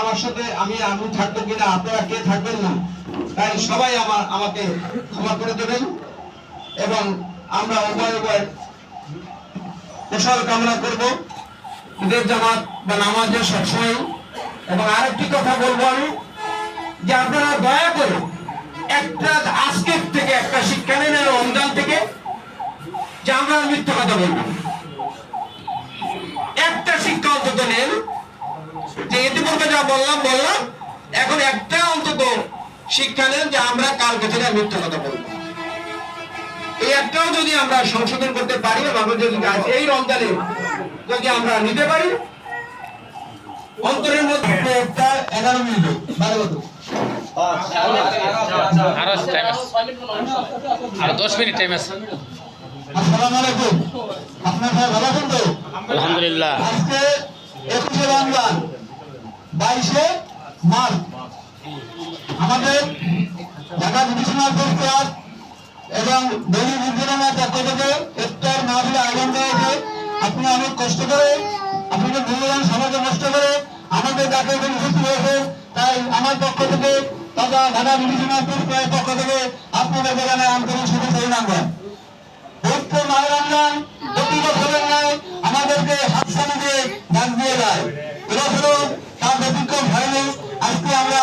আমার সাথে আমি আমি থাকব কিনা, আপনারা কে থাকবেন না? তাই সবাই আমার, আমাকে ক্ষমা করে দেবেন এবং আমরা উভয় উভয় কুশল কামনা করব। ঈদের জামাত বা নামাজে সবসময়। এবং আরেকটি কথা বলব আমি, যে আপনারা দয়া করে একটা আজকের থেকে একটা শিক্ষা নেন রমজান থেকে, যে আমরা মিথ্যা কথা বলব না। একটা শিক্ষা অন্তত নেন যে ইতিপূর্বে যা বললাম বললাম এখন একটা অন্তত শিক্ষা নেন যে আমরা কালকে থেকে মিথ্যা কথা বলব। এই একটাও যদি আমরা সংশোধন করতে পারি আমরা যদি এই রমজানে যদি আমরা নিতে পারি অন্তরের মধ্যে একটা এগারো মিনিট বারো কত? আরও টাইম আরও দশ মিনিট টাইম আছে। আসসালামু আলাইকুম। আপনার ভালো আছেন তো? আলহামদুলিল্লাহ। আজকে একুশে রমজান। বাইশে মার্চ। আমাদের ঢাকা ডিভিশনাল প্রেস এবং দৈনিক বিদ্যালয়ের পক্ষ থেকে ইফতার মাহফিল আয়োজন করেছে আপনি অনেক কষ্ট করে আপনাদের মূল্যবান সমাজে নষ্ট করে আমাদের ডাকে এখানে উপস্থিত হয়েছে তাই আমার পক্ষ থেকে তথা ঢাকা ডিভিশনাল প্রেস ক্লাবের পক্ষ থেকে আপনাদের জানায় আন্তরিক শুভেচ্ছা অভিনন্দন। পবিত্র মাহে প্রতি বছরের ন্যায় আমাদেরকে হাতছানি দিয়ে ডাক দিয়ে যায়। এবছরও তার ব্যতিক্রম হয়নি আজকে আমরা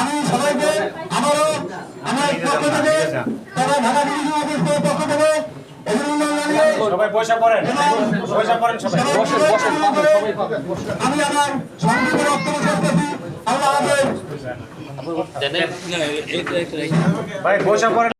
আমি সবাইকে আমারও আমার পক্ষ থেকে সবাই ঢাকা ডিভিশন অফিস পক্ষ থেকে সবাই পয়সা পড়েন। পয়সা পড়েন সবাই। আমি আমার সংক্ষিপ্ত বক্তব্য শেষ করছি আল্লাহ হাফেজ। ভাই বসে পড়েন।